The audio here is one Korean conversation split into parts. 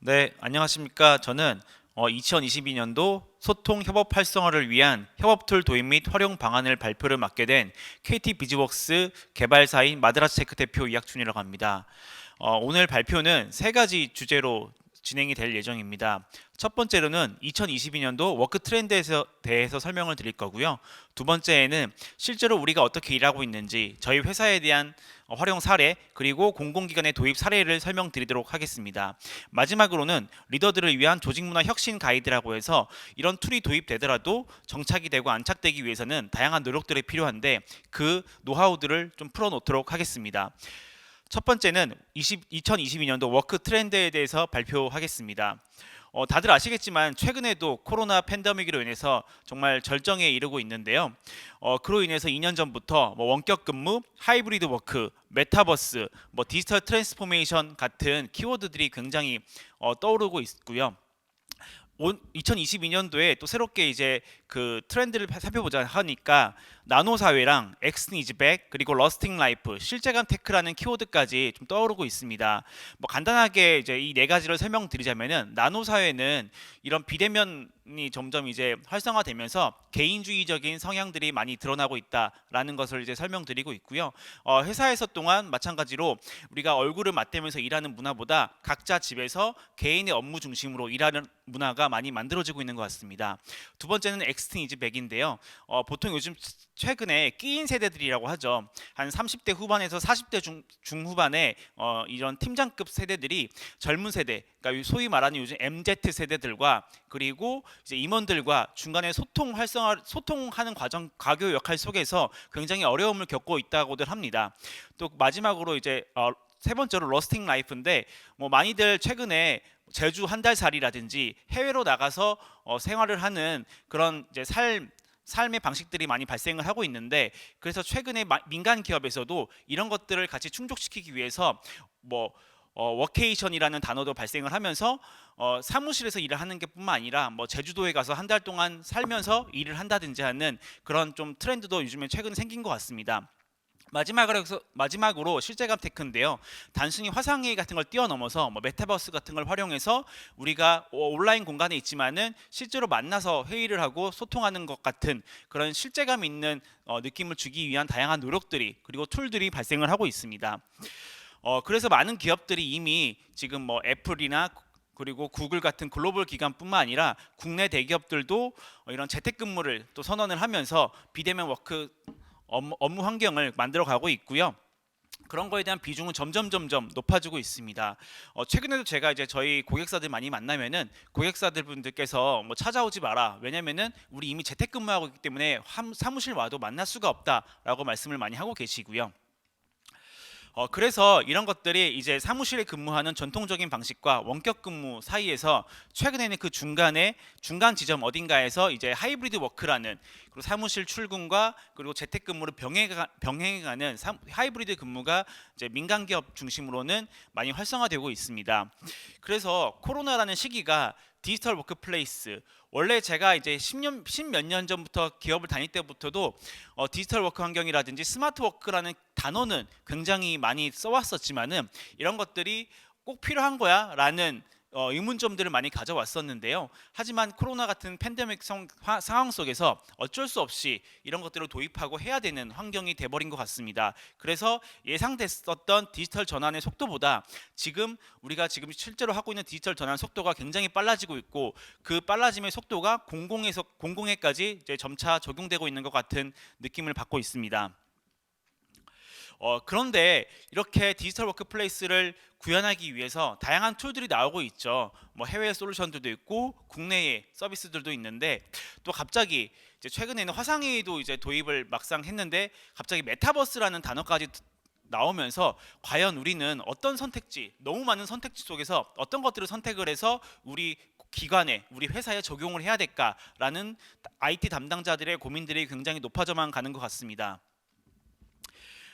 네, 안녕하십니까. 저는 어, 2022년도 소통 협업 활성화를 위한 협업 툴 도입 및 활용 방안을 발표를 맡게 된 KT 비즈웍스 개발사인 마드라스테크 대표 이학춘이라고 합니다. 어, 오늘 발표는 세 가지 주제로 진행이 될 예정입니다. 첫 번째로는 2022년도 워크 트렌드에 대해서 설명을 드릴 거고요. 두 번째에는 실제로 우리가 어떻게 일하고 있는지 저희 회사에 대한 어, 활용 사례 그리고 공공기관의 도입 사례를 설명드리도록 하겠습니다. 마지막으로는 리더들을 위한 조직문화 혁신 가이드라고 해서 이런 툴이 도입되더라도 정착이 되고 안착되기 위해서는 다양한 노력들이 필요한데 그 노하우들을 좀 풀어놓도록 하겠습니다. 첫 번째는 20, 2022년도 워크 트렌드에 대해서 발표하겠습니다. 어, 다들 아시겠지만 최근에도 코로나 팬데믹으로 인해서 정말 절정에 이르고 있는데요. 어, 그로 인해서 2년 전부터 뭐 원격 근무, 하이브리드 워크, 메타버스, 뭐 디지털 트랜스포메이션 같은 키워드들이 굉장히 어, 떠오르고 있고요. 2022년도에 또 새롭게 이제 그 트렌드를 살펴보자 하니까 나노 사회랑 엑스 니즈 백 그리고 러스팅 라이프 실제감 테크라는 키워드까지 좀 떠오르고 있습니다. 뭐 간단하게 이제 이 네 가지를 설명드리자면은 나노 사회는 이런 비대면이 점점 이제 활성화되면서 개인주의적인 성향들이 많이 드러나고 있다라는 것을 이제 설명드리고 있고요. 어, 회사에서 또한 마찬가지로 우리가 얼굴을 맞대면서 일하는 문화보다 각자 집에서 개인의 업무 중심으로 일하는 문화가 많이 만들어지고 있는 것 같습니다. 두 번째는 엑 스틴 이즈 백인데요. 어, 보통 요즘 최근에 끼인 세대들이라고 하죠. 한 30대 후반에서 40대 중, 중후반에 어, 이런 팀장급 세대들이 젊은 세대, 그러니까 소위 말하는 요즘 MZ 세대들과 그리고 이제 임원들과 중간에 소통 활성화, 소통하는 과정, 가교 역할 속에서 굉장히 어려움을 겪고 있다고들 합니다. 또 마지막으로 이제 어, 세 번째로 러스팅 라이프인데 뭐 많이들 최근에 제주 한 달 살이라든지 해외로 나가서 어, 생활을 하는 그런 이제 삶 삶의 방식들이 많이 발생을 하고 있는데 그래서 최근에 민간 기업에서도 이런 것들을 같이 충족시키기 위해서 뭐 어, 워케이션이라는 단어도 발생을 하면서 어, 사무실에서 일을 하는 게뿐만 아니라 뭐 제주도에 가서 한 달 동안 살면서 일을 한다든지 하는 그런 좀 트렌드도 요즘에 최근 생긴 것 같습니다. 마지막으로 마지막으로 실제감 테크인데요. 단순히 화상회의 같은 걸 뛰어넘어서 뭐 메타버스 같은 걸 활용해서 우리가 온라인 공간에 있지만은 실제로 만나서 회의를 하고 소통하는 것 같은 그런 실제감 있는 어, 느낌을 주기 위한 다양한 노력들이 그리고 툴들이 발생을 하고 있습니다. 어, 그래서 많은 기업들이 이미 지금 뭐 애플이나 그리고 구글 같은 글로벌 기관뿐만 아니라 국내 대기업들도 이런 재택근무를 또 선언을 하면서 비대면 워크 업무, 업무 환경을 만들어 가고 있고요. 그런 거에 대한 비중은 점점 점점 높아지고 있습니다. 어, 최근에도 제가 이제 저희 고객사들 많이 만나면은 고객사들 분들께서 뭐 찾아오지 마라. 왜냐면은 우리 이미 재택근무하고 있기 때문에 사무실 와도 만날 수가 없다라고 말씀을 많이 하고 계시고요. 어, 그래서 이런 것들이 이제 사무실에 근무하는 전통적인 방식과 원격 근무 사이에서 최근에는 그 중간에 중간 지점 어딘가에서 이제 하이브리드 워크라는 그리고 사무실 출근과 그리고 재택 근무를 병행해가는 하이브리드 근무가 이제 민간 기업 중심으로는 많이 활성화되고 있습니다. 그래서 코로나라는 시기가 디지털 워크플레이스 원래 제가 이제 10년 10몇 년 전부터 기업을 다닐 때부터도 어, 디지털 워크 환경이라든지 스마트 워크라는 단어는 굉장히 많이 써왔었지만은 이런 것들이 꼭 필요한 거야라는 어, 의문점들을 많이 가져왔었는데요. 하지만 코로나 같은 팬데믹 성, 화, 상황 속에서 어쩔 수 없이 이런 것들을 도입하고 해야 되는 환경이 돼버린 것 같습니다. 그래서 예상됐었던 디지털 전환의 속도보다 지금 우리가 지금 실제로 하고 있는 디지털 전환 속도가 굉장히 빨라지고 있고 그 빨라짐의 속도가 공공에서 공공에까지 이제 점차 적용되고 있는 것 같은 느낌을 받고 있습니다. 어, 그런데 이렇게 디지털 워크플레이스를 구현하기 위해서 다양한 툴들이 나오고 있죠. 뭐 해외 솔루션들도 있고 국내의 서비스들도 있는데 또 갑자기 이제 최근에는 화상회의도 이제 도입을 막상 했는데 갑자기 메타버스라는 단어까지 나오면서 과연 우리는 어떤 선택지, 너무 많은 선택지 속에서 어떤 것들을 선택을 해서 우리 기관에 우리 회사에 적용을 해야 될까라는 IT 담당자들의 고민들이 굉장히 높아져만 가는 것 같습니다.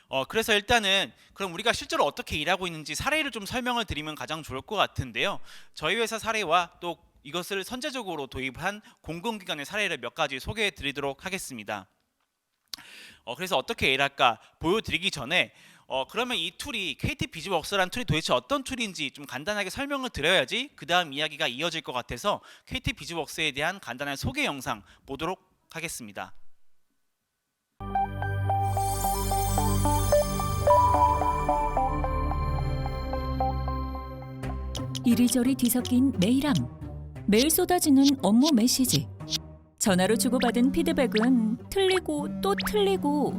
어, 그래서 일단은 그럼 우리가 실제로 어떻게 일하고 있는지 사례를 좀 설명을 드리면 가장 좋을 것 같은데요. 저희 회사 사례와 또 이것을 선제적으로 도입한 공공기관의 사례를 몇 가지 소개해 드리도록 하겠습니다. 어, 그래서 어떻게 일할까 보여드리기 전에 어 그러면 이 툴이 KT 비즈웍스라는 툴이 도대체 어떤 툴인지 좀 간단하게 설명을 드려야지 그 다음 이야기가 이어질 것 같아서 KT 비즈웍스에 대한 간단한 소개 영상 보도록 하겠습니다. 이리저리 뒤섞인 메일함, 매일 쏟아지는 업무 메시지. 전화로 주고받은 피드백은 틀리고 또 틀리고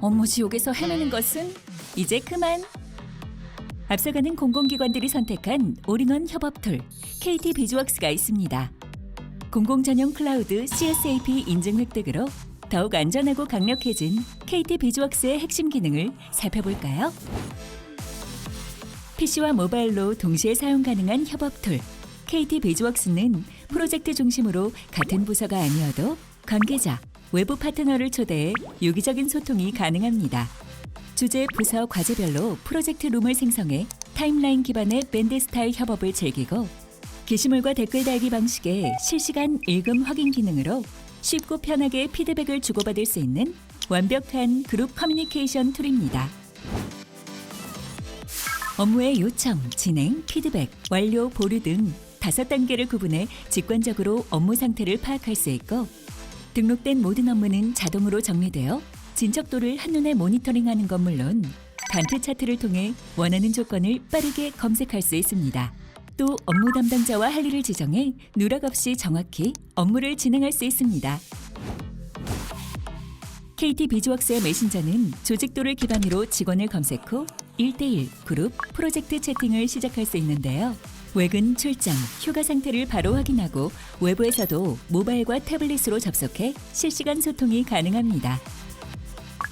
업무 지옥에서 헤매는 것은 이제 그만. 앞서가는 공공기관들이 선택한 올인원 협업 툴 KT 비즈웍스가 있습니다. 공공 전용 클라우드 CSAP 인증 획득으로 더욱 안전하고 강력해진 KT 비즈웍스의 핵심 기능을 살펴볼까요? PC와 모바일로 동시에 사용 가능한 협업 툴 KT 비즈웍스는 프로젝트 중심으로 같은 부서가 아니어도 관계자, 외부 파트너를 초대해 유기적인 소통이 가능합니다. 주제, 부서, 과제별로 프로젝트 룸을 생성해 타임라인 기반의 밴드 스타일 협업을 즐기고 게시물과 댓글 달기 방식의 실시간 읽음 확인 기능으로 쉽고 편하게 피드백을 주고받을 수 있는 완벽한 그룹 커뮤니케이션 툴입니다. 업무의 요청, 진행, 피드백, 완료, 보류 등 다섯 단계를 구분해 직관적으로 업무 상태를 파악할 수 있고 등록된 모든 업무는 자동으로 정리되어 진척도를 한눈에 모니터링하는 것 물론 간트 차트를 통해 원하는 조건을 빠르게 검색할 수 있습니다. 또 업무 담당자와 할 일을 지정해 누락 없이 정확히 업무를 진행할 수 있습니다. KT 비즈웍스의 메신저는 조직도를 기반으로 직원을 검색 후 1대1 그룹 프로젝트 채팅을 시작할 수 있는데요. 외근, 출장, 휴가 상태를 바로 확인하고 외부에서도 모바일과 태블릿으로 접속해 실시간 소통이 가능합니다.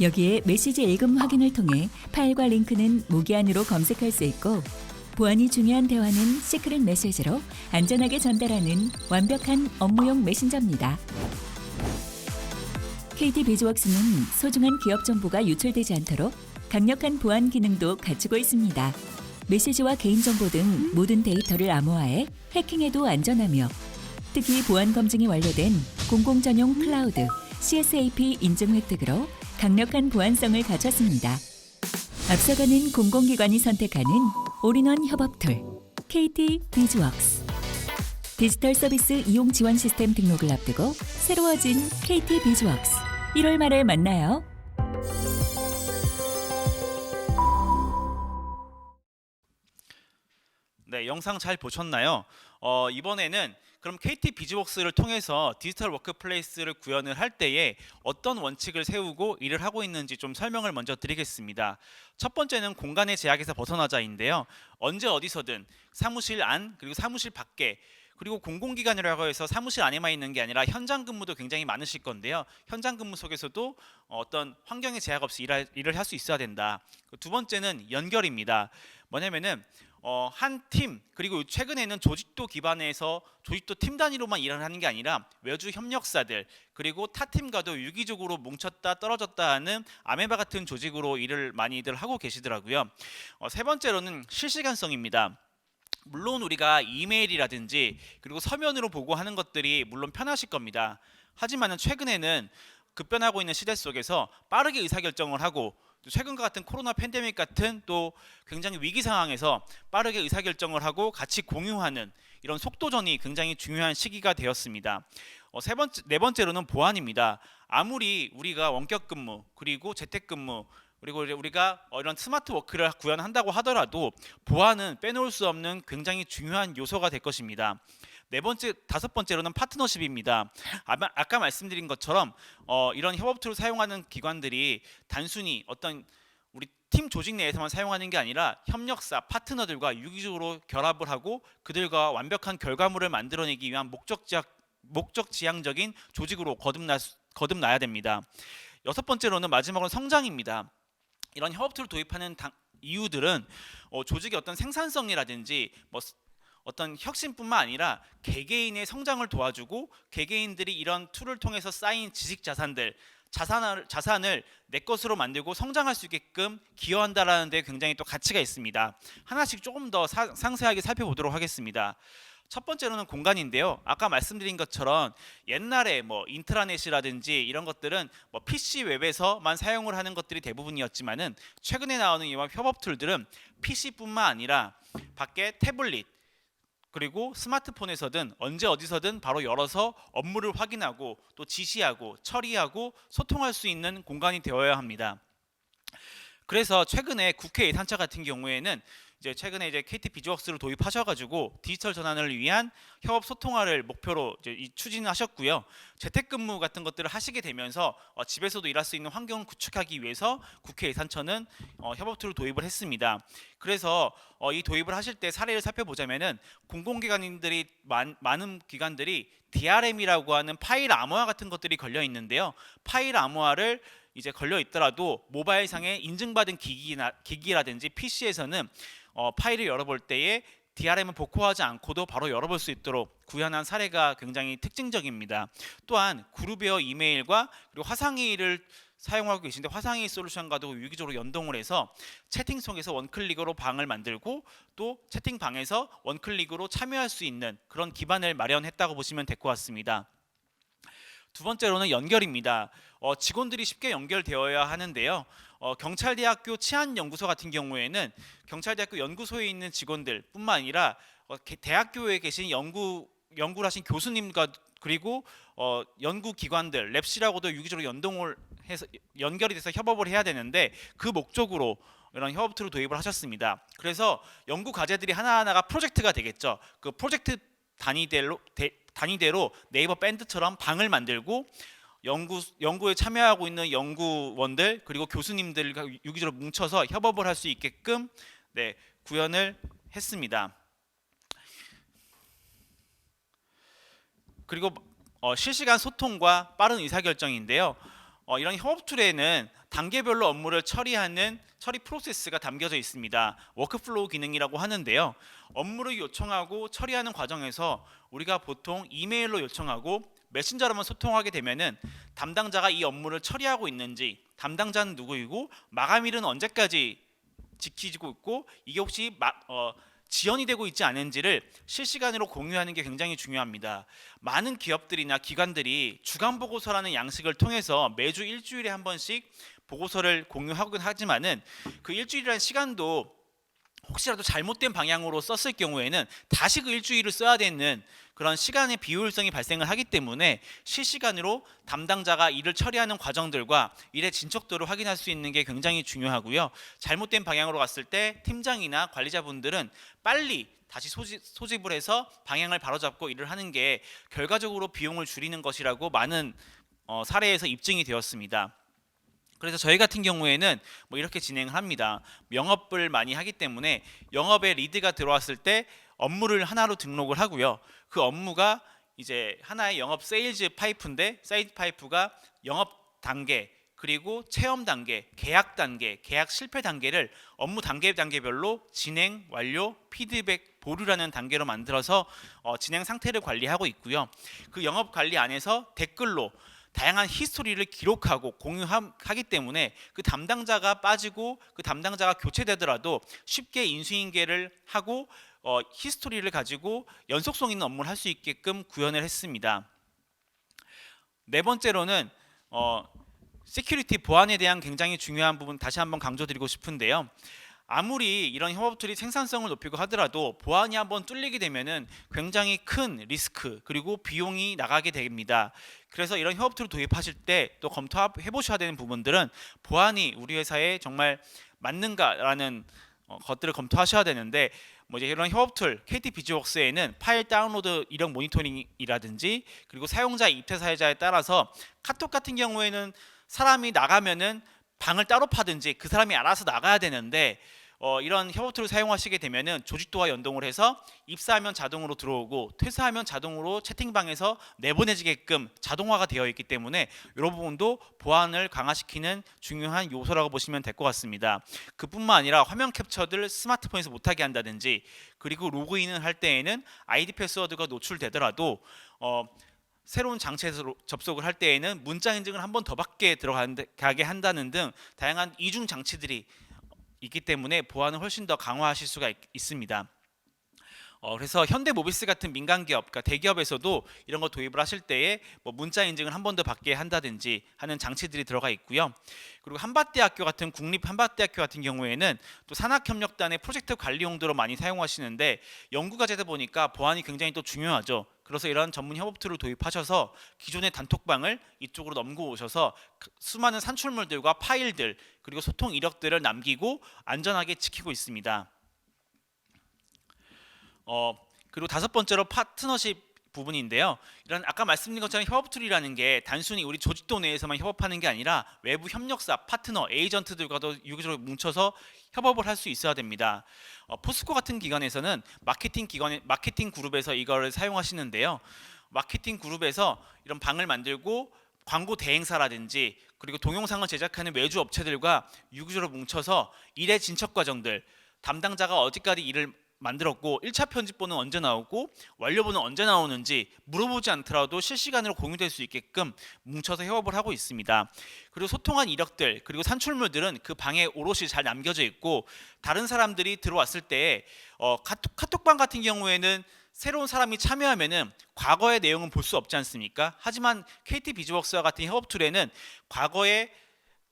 여기에 메시지 읽음 확인을 통해 파일과 링크는 무기한으로 검색할 수 있고 보안이 중요한 대화는 시크릿 메시지로 안전하게 전달하는 완벽한 업무용 메신저입니다. KT 비즈웍스는 소중한 기업 정보가 유출되지 않도록 강력한 보안 기능도 갖추고 있습니다. 메시지와 개인정보 등 모든 데이터를 암호화해 해킹에도 안전하며 특히 보안 검증이 완료된 공공 전용 클라우드 CSAP 인증 획득으로 강력한 보안성을 갖췄습니다. 앞서가는 공공기관이 선택하는 올인원 협업 툴 KT 비즈웍스 디지털 서비스 이용 지원 시스템 등록을 앞두고 새로워진 KT 비즈웍스 1월 말에 만나요. 네, 영상 잘 보셨나요? 어, 이번에는 그럼 KT 비즈웍스를 통해서 디지털 워크플레이스를 구현을 할 때에 어떤 원칙을 세우고 일을 하고 있는지 좀 설명을 먼저 드리겠습니다. 첫 번째는 공간의 제약에서 벗어나자인데요. 언제 어디서든 사무실 안 그리고 사무실 밖에 그리고 공공기관이라고 해서 사무실 안에만 있는 게 아니라 현장 근무도 굉장히 많으실 건데요. 현장 근무 속에서도 어떤 환경의 제약 없이 일할, 일을 할 수 있어야 된다. 그두 번째는 연결입니다. 뭐냐면은 어, 한 팀 그리고 최근에는 조직도 기반에서 조직도 팀 단위로만 일을 하는 게 아니라 외주 협력사들 그리고 타 팀과도 유기적으로 뭉쳤다 떨어졌다 하는 아메바 같은 조직으로 일을 많이들 하고 계시더라고요. 어, 세 번째로는 실시간성입니다. 물론 우리가 이메일이라든지 그리고 서면으로 보고 하는 것들이 물론 편하실 겁니다. 하지만은 최근에는 급변하고 있는 시대 속에서 빠르게 의사결정을 하고 또 최근과 같은 코로나 팬데믹 같은 또 굉장히 위기 상황에서 빠르게 의사결정을 하고 같이 공유하는 이런 속도전이 굉장히 중요한 시기가 되었습니다. 어, 세 번째 네 번째로는 보안입니다. 아무리 우리가 원격 근무 그리고 재택 근무 그리고 우리가 어, 이런 스마트 워크를 구현한다고 하더라도 보안은 빼놓을 수 없는 굉장히 중요한 요소가 될 것입니다. 네 번째, 다섯 번째로는 파트너십입니다. 아마, 아까 말씀드린 것처럼 어, 이런 협업 툴을 사용하는 기관들이 단순히 어떤 우리 팀 조직 내에서만 사용하는 게 아니라 협력사, 파트너들과 유기적으로 결합을 하고 그들과 완벽한 결과물을 만들어내기 위한 목적지향, 목적지향적인 조직으로 거듭나, 거듭나야 됩니다. 여섯 번째로는 마지막으로 성장입니다. 이런 협업 툴을 도입하는 당- 이유들은 어, 조직의 어떤 생산성이라든지 뭐 스- 어떤 혁신뿐만 아니라 개개인의 성장을 도와주고 개개인들이 이런 툴을 통해서 쌓인 지식 자산들 자산을 자산을 내 것으로 만들고 성장할 수 있게끔 기여한다라는 데 굉장히 또 가치가 있습니다. 하나씩 조금 더 사- 상세하게 살펴보도록 하겠습니다. 첫 번째로는 공간인데요. 아까 말씀드린 것처럼 옛날에 뭐 인트라넷이라든지 이런 것들은 뭐 PC 웹에서만 사용을 하는 것들이 대부분이었지만은 최근에 나오는 이와 협업 툴들은 PC뿐만 아니라 밖에 태블릿 그리고 스마트폰에서든 언제 어디서든 바로 열어서 업무를 확인하고 또 지시하고 처리하고 소통할 수 있는 공간이 되어야 합니다. 그래서 최근에 국회 예산처 같은 경우에는 이제 최근에 이제 KT 비즈웍스를 도입하셔가지고 디지털 전환을 위한 협업 소통화를 목표로 이제 이 추진하셨고요. 재택근무 같은 것들을 하시게 되면서 어, 집에서도 일할 수 있는 환경을 구축하기 위해서 국회 예산처는 어, 협업 툴을 도입을 했습니다. 그래서 어, 이 도입을 하실 때 사례를 살펴보자면은 공공기관인들이 많, 많은 기관들이 DRM이라고 하는 파일 암호화 같은 것들이 걸려 있는데요. 파일 암호화를 이제 걸려 있더라도 모바일상에 인증받은 기기나 기기라든지 PC에서는 어, 파일을 열어볼 때에 DRM을 복호하지 않고도 바로 열어볼 수 있도록 구현한 사례가 굉장히 특징적입니다. 또한 그룹웨어 이메일과 그리고 화상회의를 사용하고 계신데 화상회의 솔루션과도 유기적으로 연동을 해서 채팅성에서 원클릭으로 방을 만들고 또 채팅방에서 원클릭으로 참여할 수 있는 그런 기반을 마련했다고 보시면 될 것 같습니다. 두 번째로는 연결입니다. 어, 직원들이 쉽게 연결되어야 하는데요. 어, 경찰대학교 치안연구소 같은 경우에는 경찰대학교 연구소에 있는 직원들뿐만 아니라 어, 게- 대학교에 계신 연구 연구를 하신 교수님과 그리고 어, 연구 기관들 랩실하고도 유기적으로 연동을 해서 연결이 돼서 협업을 해야 되는데 그 목적으로 이런 협업 툴을 도입을 하셨습니다. 그래서 연구 과제들이 하나하나가 프로젝트가 되겠죠. 그 프로젝트 단위대로 대- 단위대로 네이버 밴드처럼 방을 만들고 연구 연구에 참여하고 있는 연구원들 그리고 교수님들과 유기적으로 뭉쳐서 협업을 할 수 있게끔 네, 구현을 했습니다. 그리고 어, 실시간 소통과 빠른 의사결정인데요. 어, 이런 협업 툴에는 단계별로 업무를 처리하는 처리 프로세스가 담겨져 있습니다. 워크플로우 기능이라고 하는데요. 업무를 요청하고 처리하는 과정에서 우리가 보통 이메일로 요청하고 메신저로만 소통하게 되면은 담당자가 이 업무를 처리하고 있는지 담당자는 누구이고 마감일은 언제까지 지키고 있고 이게 혹시 마, 어, 지연이 되고 있지 않은지를 실시간으로 공유하는 게 굉장히 중요합니다. 많은 기업들이나 기관들이 주간 보고서라는 양식을 통해서 매주 일주일에 한 번씩 보고서를 공유하긴 하지만은 그 일주일이라는 시간도 혹시라도 잘못된 방향으로 썼을 경우에는 다시 그 일주일을 써야 되는 그런 시간의 비효율성이 발생을 하기 때문에 실시간으로 담당자가 일을 처리하는 과정들과 일의 진척도를 확인할 수 있는 게 굉장히 중요하고요. 잘못된 방향으로 갔을 때 팀장이나 관리자분들은 빨리 다시 소집, 소집을 해서 방향을 바로잡고 일을 하는 게 결과적으로 비용을 줄이는 것이라고 많은 어, 사례에서 입증이 되었습니다. 그래서 저희 같은 경우에는 뭐 이렇게 진행을 합니다. 영업을 많이 하기 때문에 영업에 리드가 들어왔을 때 업무를 하나로 등록을 하고요. 그 업무가 이제 하나의 영업 세일즈 파이프인데 세일즈 파이프가 영업 단계 그리고 체험 단계, 계약 단계, 계약 실패 단계를 업무 단계 단계별로 진행, 완료, 피드백, 보류라는 단계로 만들어서 어, 진행 상태를 관리하고 있고요. 그 영업 관리 안에서 댓글로 다양한 히스토리를 기록하고 공유하기 때문에 그 담당자가 빠지고 그 담당자가 교체되더라도 쉽게 인수인계를 하고 어, 히스토리를 가지고 연속성 있는 업무를 할 수 있게끔 구현을 했습니다. 네 번째로는 어, 시큐리티 보안에 대한 굉장히 중요한 부분 다시 한번 강조드리고 싶은데요. 아무리 이런 협업 툴이 생산성을 높이고 하더라도 보안이 한번 뚫리게 되면은 굉장히 큰 리스크 그리고 비용이 나가게 됩니다. 그래서 이런 협업툴을 도입하실 때 또 검토해 보셔야 되는 부분들은 보안이 우리 회사에 정말 맞는가라는 어, 것들을 검토하셔야 되는데 뭐 이제 이런 협업 툴 KT 비즈웍스에는 파일 다운로드 이력 모니터링이라든지 그리고 사용자 입퇴 사회자에 따라서 카톡 같은 경우에는 사람이 나가면은 방을 따로 파든지 그 사람이 알아서 나가야 되는데 어, 이런 협업툴을 사용하시게 되면은 조직도와 연동을 해서 입사하면 자동으로 들어오고 퇴사하면 자동으로 채팅방에서 내보내지게끔 자동화가 되어 있기 때문에 이런 부분도 보안을 강화시키는 중요한 요소라고 보시면 될 것 같습니다. 그뿐만 아니라 화면 캡처를 스마트폰에서 못하게 한다든지 그리고 로그인을 할 때에는 아이디 패스워드가 노출되더라도 어, 새로운 장치에서 로- 접속을 할 때에는 문자 인증을 한 번 더 받게 들어가게 한다는 등 다양한 이중 장치들이 있기 때문에 보안을 훨씬 더 강화하실 수가 있, 습니다 어, 그래서 현대모비스 같은 민간 기업, 그러니까 대기업에서도 이런 거 도입을 하실 때에 뭐 문자 인증을 한 번 더 받게 한다든지 하는 장치들이 들어가 있고요. 그리고 한밭대학교 같은 국립 한밭대학교 같은 경우에는 또 산학협력단의 프로젝트 관리 용도로 많이 사용하시는데 연구가 되다 보니까 보안이 굉장히 또 중요하죠. 그래서 이런 전문 협업 툴을 도입하셔서 기존의 단톡방을 이쪽으로 넘겨오셔서 그 수많은 산출물들과 파일들 그리고 소통 이력들을 남기고 안전하게 지키고 있습니다. 어 그리고 다섯 번째로 파트너십 부분인데요. 이런 아까 말씀드린 것처럼 협업 툴이라는 게 단순히 우리 조직도 내에서만 협업하는 게 아니라 외부 협력사, 파트너, 에이전트들과도 유기적으로 뭉쳐서 협업을 할 수 있어야 됩니다. 어, 포스코 같은 기관에서는 마케팅 기관 마케팅 그룹에서 이거를 사용하시는데요. 마케팅 그룹에서 이런 방을 만들고 광고 대행사라든지 그리고 동영상을 제작하는 외주 업체들과 유기적으로 뭉쳐서 일의 진척 과정들 담당자가 어디까지 일을 만들었고 1차 편집본은 언제 나오고 완료본은 언제 나오는지 물어보지 않더라도 실시간으로 공유될 수 있게끔 뭉쳐서 협업을 하고 있습니다. 그리고 소통한 이력들 그리고 산출물들은 그 방에 오롯이 잘 남겨져 있고 다른 사람들이 들어왔을 때 어, 카톡, 카톡방 같은 경우에는 새로운 사람이 참여하면은 과거의 내용은 볼 수 없지 않습니까? 하지만 KT 비즈웍스와 같은 협업 툴에는 과거에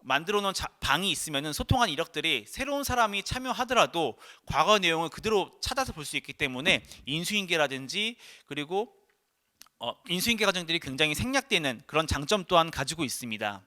만들어 놓은 자- 방이 있으면은 소통한 이력들이 새로운 사람이 참여하더라도 과거 내용을 그대로 찾아서 볼 수 있기 때문에 인수인계라든지 그리고 어, 인수인계 과정들이 굉장히 생략되는 그런 장점 또한 가지고 있습니다.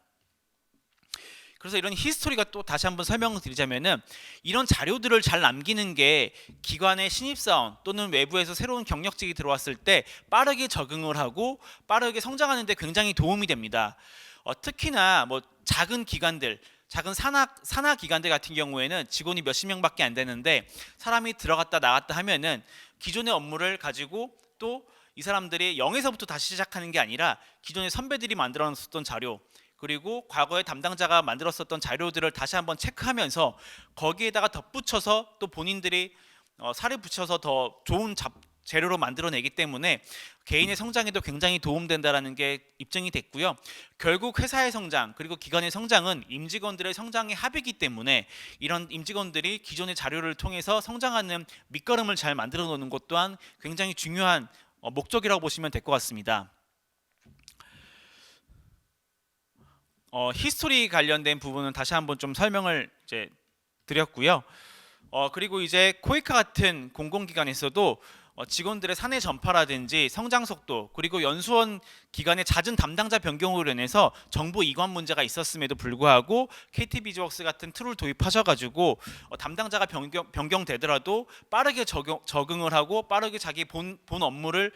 그래서 이런 히스토리가 또 다시 한번 설명을 드리자면은 이런 자료들을 잘 남기는 게 기관의 신입사원 또는 외부에서 새로운 경력직이 들어왔을 때 빠르게 적응을 하고 빠르게 성장하는 데 굉장히 도움이 됩니다. 어, 특히나 뭐 작은 기관들 작은 산하 산하 기관들 같은 경우에는 직원이 몇십 명밖에 안 되는데 사람이 들어갔다 나갔다 하면은 기존의 업무를 가지고 또 이 사람들이 0에서부터 다시 시작하는 게 아니라 기존의 선배들이 만들어 놨었던 자료 그리고 과거의 담당자가 만들었었던 자료들을 다시 한번 체크하면서 거기에다가 덧붙여서 또 본인들이 어, 살을 붙여서 더 좋은 잡, 재료로 만들어내기 때문에 개인의 성장에도 굉장히 도움된다라는 게 입증이 됐고요. 결국 회사의 성장 그리고 기관의 성장은 임직원들의 성장의 합이기 때문에 이런 임직원들이 기존의 자료를 통해서 성장하는 밑거름을 잘 만들어 놓는 것 또한 굉장히 중요한 어, 목적이라고 보시면 될 것 같습니다. 어, 히스토리 관련된 부분은 다시 한번 좀 설명을 이제 드렸고요. 어, 그리고 이제 코이카 같은 공공기관에서도 어, 직원들의 사내 전파라든지 성장 속도 그리고 연수원 기관의 잦은 담당자 변경으로 인해서 정보 이관 문제가 있었음에도 불구하고 KT 비즈웍스 같은 툴을 도입하셔가지고 어, 담당자가 변경, 변경되더라도 빠르게 적용, 적응을 하고 빠르게 자기 본, 본 업무를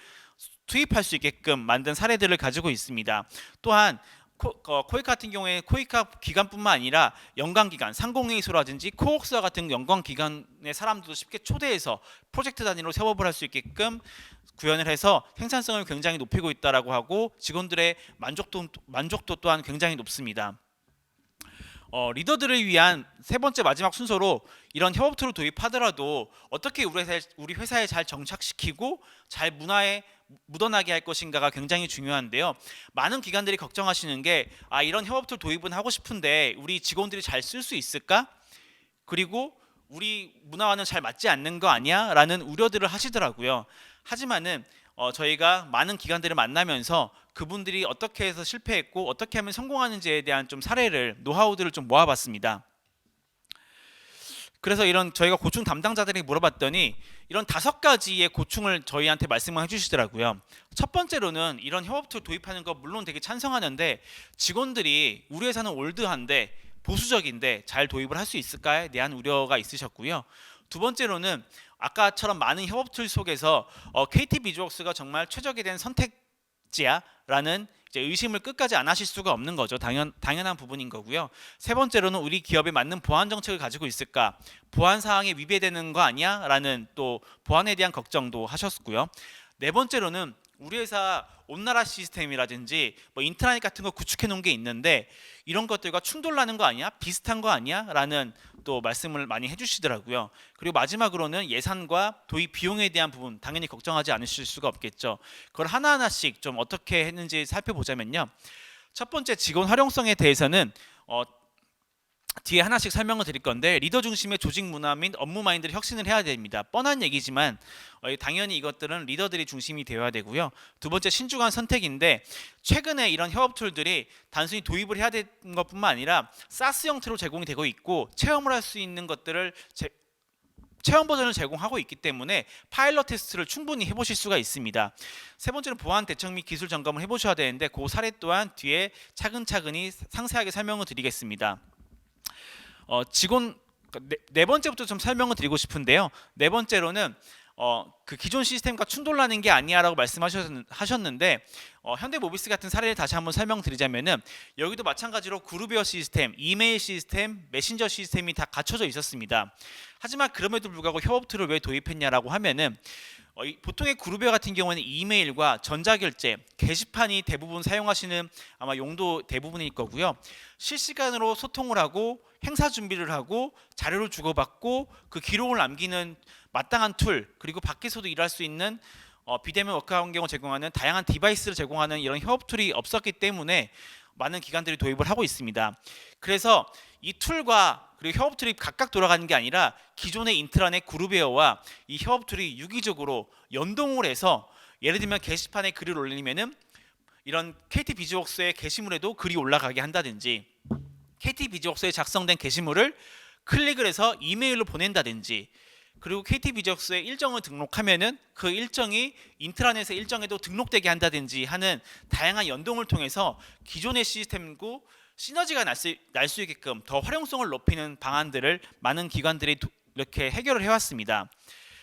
투입할 수 있게끔 만든 사례들을 가지고 있습니다. 또한 코, 어, 코이카 같은 경우에 코이카 기관뿐만 아니라 연관 기관, 상공회의소라든지 코옥스와 같은 연관 기관의 사람들도 쉽게 초대해서 프로젝트 단위로 협업을 할 수 있게끔 구현을 해서 생산성을 굉장히 높이고 있다라고 하고 직원들의 만족도 만족도 또한 굉장히 높습니다. 어, 리더들을 위한 세 번째 마지막 순서로 이런 협업 툴을 도입하더라도 어떻게 우리 회사에, 우리 회사에 잘 정착시키고 잘 문화에 묻어나게 할 것인가가 굉장히 중요한데요. 많은 기관들이 걱정하시는 게 아, 이런 협업 툴 도입은 하고 싶은데 우리 직원들이 잘 쓸 수 있을까? 그리고 우리 문화와는 잘 맞지 않는 거 아니야? 라는 우려들을 하시더라고요. 하지만은 어, 저희가 많은 기관들을 만나면서 그분들이 어떻게 해서 실패했고 어떻게 하면 성공하는지에 대한 좀 사례를 노하우들을 좀 모아봤습니다. 그래서 이런 저희가 고충 담당자들이 물어봤더니 이런 다섯 가지의 고충을 저희한테 말씀을 해주시더라고요. 첫 번째로는 이런 협업 툴 도입하는 거 물론 되게 찬성하는데 직원들이 우리 회사는 올드한데 보수적인데 잘 도입을 할 수 있을까에 대한 우려가 있으셨고요. 두 번째로는 아까처럼 많은 협업 툴 속에서 어, KT 비즈웍스가 정말 최적이 된 선택 지야라는 이제 의심을 끝까지 안 하실 수가 없는 거죠. 당연 당연한 부분인 거고요. 세 번째로는 우리 기업에 맞는 보안 정책을 가지고 있을까? 보안 사항에 위배되는 거 아니야?라는 또 보안에 대한 걱정도 하셨고요. 네 번째로는 우리 회사 온나라 시스템이라든지 뭐 인트라넷 같은 거 구축해 놓은 게 있는데 이런 것들과 충돌 나는 거 아니야? 비슷한 거 아니야? 라는 또 말씀을 많이 해주시더라고요. 그리고 마지막으로는 예산과 도입 비용에 대한 부분 당연히 걱정하지 않으실 수가 없겠죠. 그걸 하나하나씩 좀 어떻게 했는지 살펴보자면요. 첫 번째 직원 활용성에 대해서는 어, 뒤에 하나씩 설명을 드릴 건데 리더 중심의 조직 문화 및 업무 마인드를 혁신을 해야 됩니다. 뻔한 얘기지만 어, 당연히 이것들은 리더들이 중심이 되어야 되고요. 두 번째 신중한 선택인데 최근에 이런 협업 툴들이 단순히 도입을 해야 되는 것뿐만 아니라 사스 형태로 제공이 되고 있고 체험을 할 수 있는 것들을 제, 체험 버전을 제공하고 있기 때문에 파일럿 테스트를 충분히 해보실 수가 있습니다. 세 번째는 보안 대책 및 기술 점검을 해보셔야 되는데 그 사례 또한 뒤에 차근차근히 상세하게 설명을 드리겠습니다. 어, 직원 네, 네 번째부터 좀 설명을 드리고 싶은데요. 네 번째로는 어, 그 기존 시스템과 충돌하는 게 아니야라고 말씀하셨는데 어, 현대모비스 같은 사례를 다시 한번 설명드리자면은 여기도 마찬가지로 그룹웨어 시스템, 이메일 시스템, 메신저 시스템이 다 갖춰져 있었습니다. 하지만 그럼에도 불구하고 협업 툴을 왜 도입했냐라고 하면은 어, 이, 보통의 그룹웨어 같은 경우에는 이메일과 전자결제, 게시판이 대부분 사용하시는 아마 용도 대부분일 거고요. 실시간으로 소통을 하고 행사 준비를 하고 자료를 주고받고 그 기록을 남기는 마땅한 툴 그리고 밖에서도 일할 수 있는 어, 비대면 워크 환경을 제공하는 다양한 디바이스를 제공하는 이런 협업 툴이 없었기 때문에 많은 기관들이 도입을 하고 있습니다. 그래서 이 툴과 그리고 협업 툴이 각각 돌아가는 게 아니라 기존의 인트라넷 그룹웨어와 이 협업 툴이 유기적으로 연동을 해서 예를 들면 게시판에 글을 올리면은 이런 KT 비즈웍스의 게시물에도 글이 올라가게 한다든지 KT 비즈웍스에 작성된 게시물을 클릭을 해서 이메일로 보낸다든지 그리고 KT 비즈웍스에 일정을 등록하면은 그 일정이 인트라넷의 일정에도 등록되게 한다든지 하는 다양한 연동을 통해서 기존의 시스템과 시너지가 날 수 있게끔 더 활용성을 높이는 방안들을 많은 기관들이 도- 이렇게 해결을 해왔습니다.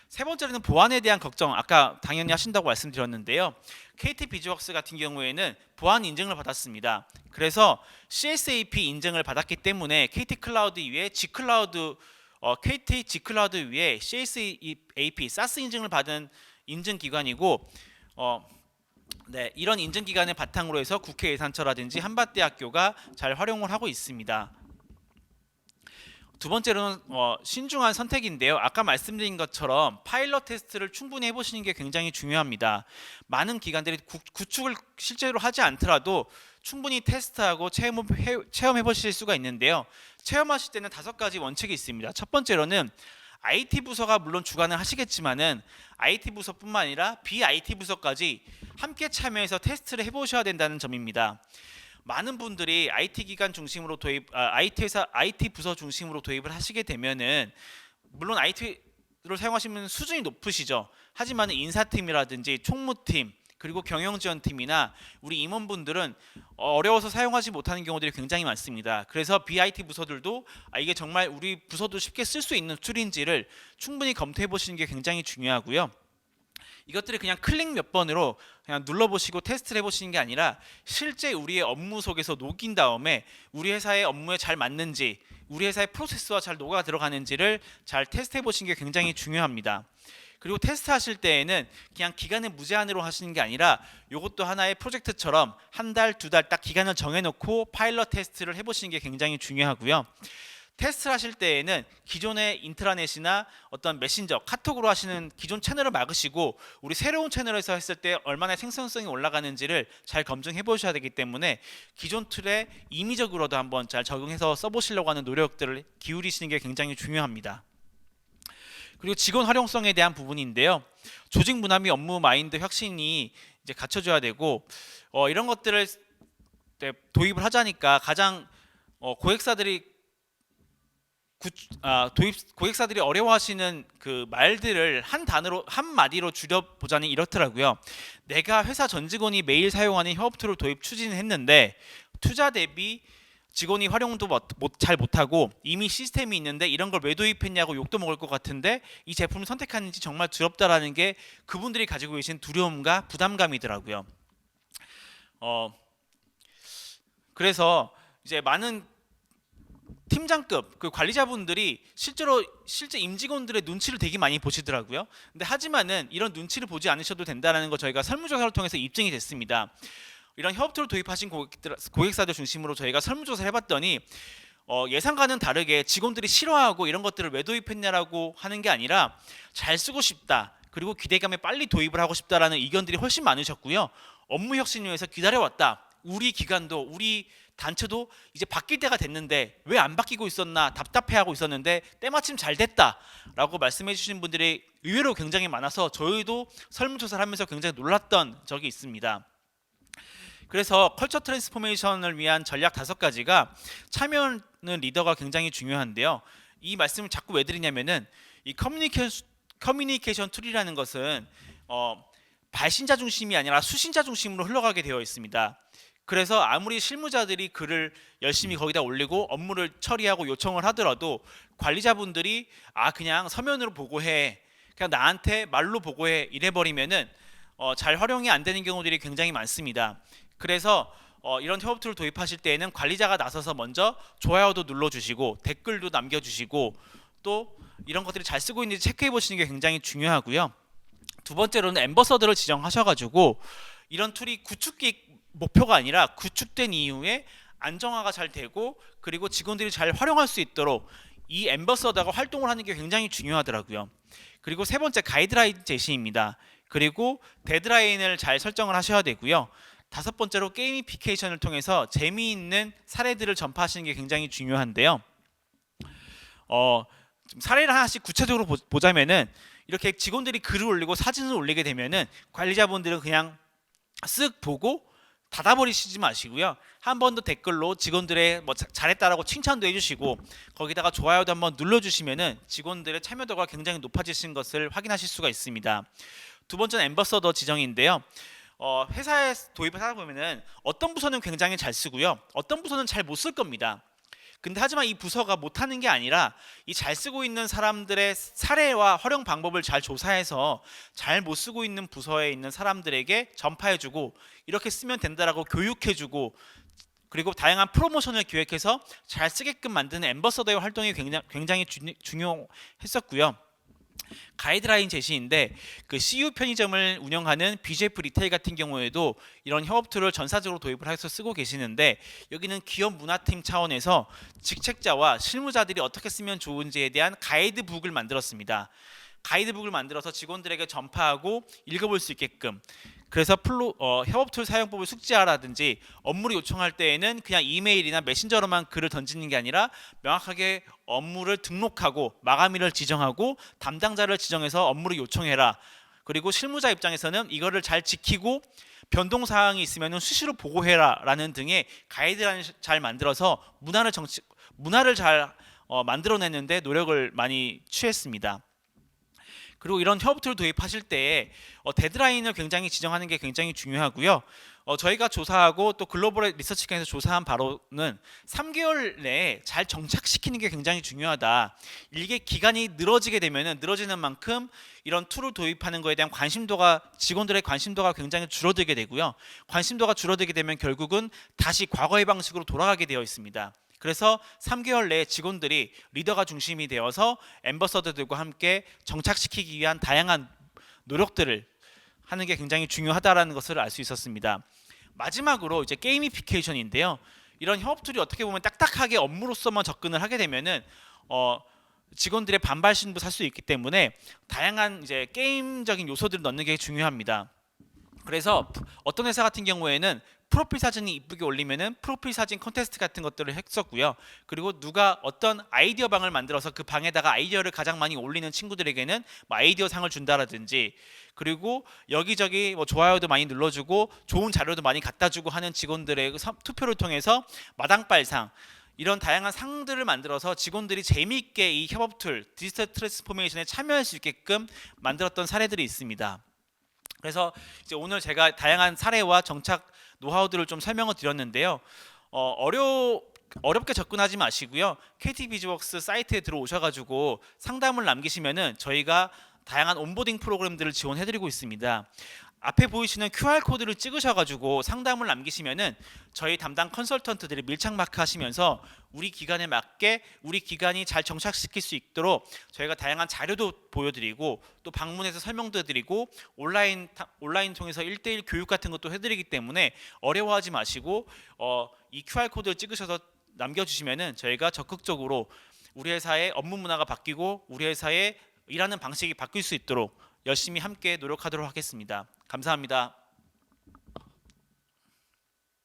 세 번째로는 보안에 대한 걱정 아까 당연히 하신다고 말씀드렸는데요. KT 비즈웍스 같은 경우에는 보안 인증을 받았습니다. 그래서 CSAP 인증을 받았기 때문에 KT 클라우드 위에 G 클라우드 어, KT G 클라우드 위에 CSAP 사스 인증을 받은 인증 기관이고 어, 네, 이런 인증 기관을 바탕으로 해서 국회 예산처라든지 한밭대학교가 잘 활용을 하고 있습니다. 두 번째로는 어, 신중한 선택인데요. 아까 말씀드린 것처럼 파일럿 테스트를 충분히 해보시는 게 굉장히 중요합니다. 많은 기관들이 구, 구축을 실제로 하지 않더라도 충분히 테스트하고 체험, 체험해 보실 수가 있는데요. 체험하실 때는 다섯 가지 원칙이 있습니다. 첫 번째로는 IT 부서가 물론 주관을 하시겠지만은 IT 부서뿐만 아니라 비IT 부서까지 함께 참여해서 테스트를 해보셔야 된다는 점입니다. 많은 분들이 IT 기관 중심으로 도입, 아, IT 회사, IT 부서 중심으로 도입을 하시게 되면은 물론 IT를 사용하시면 수준이 높으시죠. 하지만 인사팀이라든지 총무팀 그리고 경영 지원 팀이나 우리 임원분들은 어려워서 사용하지 못하는 경우들이 굉장히 많습니다. 그래서 BIT 부서들도 아, 이게 정말 우리 부서도 쉽게 쓸 수 있는 툴인지를 충분히 검토해 보시는 게 굉장히 중요하고요. 이것들을 그냥 클릭 몇 번으로 그냥 눌러보시고 테스트를 해보시는 게 아니라 실제 우리의 업무 속에서 녹인 다음에 우리 회사의 업무에 잘 맞는지 우리 회사의 프로세스와 잘 녹아 들어가는지를 잘 테스트해 보시는 게 굉장히 중요합니다. 그리고 테스트 하실 때에는 그냥 기간을 무제한으로 하시는 게 아니라 이것도 하나의 프로젝트처럼 한 달, 두 달 딱 기간을 정해놓고 파일럿 테스트를 해보시는 게 굉장히 중요하고요. 테스트를 하실 때에는 기존의 인트라넷이나 어떤 메신저, 카톡으로 하시는 기존 채널을 막으시고 우리 새로운 채널에서 했을 때 얼마나 생성성이 올라가는지를 잘 검증해 보셔야 되기 때문에 기존 툴에 임의적으로도 한번 잘 적용해서 써보시려고 하는 노력들을 기울이시는 게 굉장히 중요합니다. 그리고 직원 활용성에 대한 부분인데요. 조직 문화 및 업무 마인드 혁신이 이제 갖춰져야 되고 어, 이런 것들을 네, 도입을 하자니까 가장 어, 고객사들이 구, 아, 도입 고객사들이 어려워하시는 그 말들을 한 단어로 한 마디로 줄여 보자니 이렇더라고요. 내가 회사 전 직원이 매일 사용하는 협업 툴을 도입 추진했는데 투자 대비 직원이 활용도 못, 못- 잘 못하고 이미 시스템이 있는데 이런 걸 왜 도입했냐고 욕도 먹을 것 같은데 이 제품을 선택하는지 정말 두렵다라는 게 그분들이 가지고 계신 두려움과 부담감이더라고요. 어 그래서 이제 많은 팀장급 그 관리자분들이 실제로 실제 임직원들의 눈치를 되게 많이 보시더라고요. 근데 하지만은 이런 눈치를 보지 않으셔도 된다라는 거 저희가 설문조사를 통해서 입증이 됐습니다. 이런 협업툴을 도입하신 고객들, 고객사들 중심으로 저희가 설문조사를 해봤더니 어, 예상과는 다르게 직원들이 싫어하고 이런 것들을 왜 도입했냐라고 하는 게 아니라 잘 쓰고 싶다. 그리고 기대감에 빨리 도입을 하고 싶다라는 의견들이 훨씬 많으셨고요. 업무 혁신을 위해서 기다려왔다. 우리 기관도 우리 단체도 이제 바뀔 때가 됐는데 왜 안 바뀌고 있었나 답답해하고 있었는데 때마침 잘 됐다라고 말씀해 주신 분들이 의외로 굉장히 많아서 저희도 설문조사를 하면서 굉장히 놀랐던 적이 있습니다. 그래서 컬처 트랜스포메이션을 위한 전략 다섯 가지가 참여하는 리더가 굉장히 중요한데요. 이 말씀을 자꾸 왜 드리냐면은 이 커뮤니케이션 커뮤니케이션 툴이라는 것은 어, 발신자 중심이 아니라 수신자 중심으로 흘러가게 되어 있습니다. 그래서 아무리 실무자들이 글을 열심히 거기다 올리고 업무를 처리하고 요청을 하더라도 관리자분들이 아 그냥 서면으로 보고해 그냥 나한테 말로 보고해 이래 버리면은 어, 잘 활용이 안 되는 경우들이 굉장히 많습니다. 그래서 어, 이런 협업 툴을 도입하실 때에는 관리자가 나서서 먼저 좋아요도 눌러주시고 댓글도 남겨주시고 또 이런 것들이 잘 쓰고 있는지 체크해 보시는 게 굉장히 중요하고요. 두 번째로는 엠버서더를 지정하셔가지고 이런 툴이 구축기 목표가 아니라 구축된 이후에 안정화가 잘 되고 그리고 직원들이 잘 활용할 수 있도록 이 엠버서더가 활동을 하는 게 굉장히 중요하더라고요. 그리고 세 번째 가이드라인 제시입니다. 그리고 데드라인을 잘 설정을 하셔야 되고요. 다섯 번째로 게이미피케이션을 통해서 재미있는 사례들을 전파하시는 게 굉장히 중요한데요. 어, 좀 사례를 하나씩 구체적으로 보, 보자면은 이렇게 직원들이 글을 올리고 사진을 올리게 되면은 관리자분들은 그냥 쓱 보고 닫아버리시지 마시고요. 한 번 더 댓글로 직원들의 뭐 자- 잘했다라고 칭찬도 해주시고 거기다가 좋아요도 한번 눌러주시면은 직원들의 참여도가 굉장히 높아지신 것을 확인하실 수가 있습니다. 두 번째는 엠버서더 지정인데요. 어, 회사에 도입을 하다 보면은 어떤 부서는 굉장히 잘 쓰고요. 어떤 부서는 잘 못 쓸 겁니다. 근데 하지만 이 부서가 못하는 게 아니라 이 잘 쓰고 있는 사람들의 사례와 활용 방법을 잘 조사해서 잘 못 쓰고 있는 부서에 있는 사람들에게 전파해주고 이렇게 쓰면 된다라고 교육해주고 그리고 다양한 프로모션을 기획해서 잘 쓰게끔 만드는 엠버서더의 활동이 굉장히, 굉장히 주- 중요했었고요. 가이드라인 제시인데 그 CU 편의점을 운영하는 BJF 리테일 같은 경우에도 이런 협업 툴을 전사적으로 도입을 해서 쓰고 계시는데 여기는 기업 문화팀 차원에서 직책자와 실무자들이 어떻게 쓰면 좋은지에 대한 가이드북을 만들었습니다. 가이드북을 만들어서 직원들에게 전파하고 읽어볼 수 있게끔 그래서 플로 어, 협업 툴 사용법을 숙지하라든지 업무를 요청할 때에는 그냥 이메일이나 메신저로만 글을 던지는 게 아니라 명확하게 업무를 등록하고 마감일을 지정하고 담당자를 지정해서 업무를 요청해라. 그리고 실무자 입장에서는 이거를 잘 지키고 변동 사항이 있으면 수시로 보고해라라는 등의 가이드라인을 잘 만들어서 문화를 정치 문화를 잘 어, 만들어내는데 노력을 많이 취했습니다. 그리고 이런 협업 툴을 도입하실 때 어, 데드라인을 굉장히 지정하는 게 굉장히 중요하고요. 어, 저희가 조사하고 또 글로벌 리서치관에서 조사한 바로는 3개월 내에 잘 정착시키는 게 굉장히 중요하다. 이게 기간이 늘어지게 되면은 늘어지는 만큼 이런 툴을 도입하는 거에 대한 관심도가 직원들의 관심도가 굉장히 줄어들게 되고요. 관심도가 줄어들게 되면 결국은 다시 과거의 방식으로 돌아가게 되어 있습니다. 그래서 3개월 내에 직원들이 리더가 중심이 되어서 엠버서더들과 함께 정착시키기 위한 다양한 노력들을 하는 게 굉장히 중요하다라는 것을 알 수 있었습니다. 마지막으로 이제 게이미피케이션인데요. 이런 협업 툴이 어떻게 보면 딱딱하게 업무로서만 접근을 하게 되면은 어 직원들의 반발심도 살 수 있기 때문에 다양한 이제 게임적인 요소들을 넣는 게 중요합니다. 그래서 어떤 회사 같은 경우에는 프로필 사진이 이쁘게 올리면은 프로필 사진 컨테스트 같은 것들을 했었고요. 그리고 누가 어떤 아이디어 방을 만들어서 그 방에다가 아이디어를 가장 많이 올리는 친구들에게는 뭐 아이디어 상을 준다라든지 그리고 여기저기 뭐 좋아요도 많이 눌러주고 좋은 자료도 많이 갖다 주고 하는 직원들의 그 선- 투표를 통해서 마당발상 이런 다양한 상들을 만들어서 직원들이 재미있게 이 협업 툴 디지털 트랜스포메이션에 참여할 수 있게끔 만들었던 사례들이 있습니다. 그래서 이제 오늘 제가 다양한 사례와 정착 노하우들을 좀 설명을 드렸는데요. 어, 어려 어렵게 접근하지 마시고요. KT 비즈웍스 사이트에 들어오셔가지고 상담을 남기시면은 저희가 다양한 온보딩 프로그램들을 지원해드리고 있습니다. 앞에 보이시는 QR 코드를 찍으셔가지고 상담을 남기시면은 저희 담당 컨설턴트들이 밀착 마크 하시면서 우리 기간에 맞게 우리 기관이 잘 정착시킬 수 있도록 저희가 다양한 자료도 보여드리고 또 방문해서 설명도 드리고 온라인 타- 온라인 통해서 1대1 교육 같은 것도 해드리기 때문에 어려워하지 마시고 어, 이 QR 코드를 찍으셔서 남겨주시면은 저희가 적극적으로 우리 회사의 업무 문화가 바뀌고 우리 회사의 일하는 방식이 바뀔 수 있도록 열심히 함께 노력하도록 하겠습니다. 감사합니다.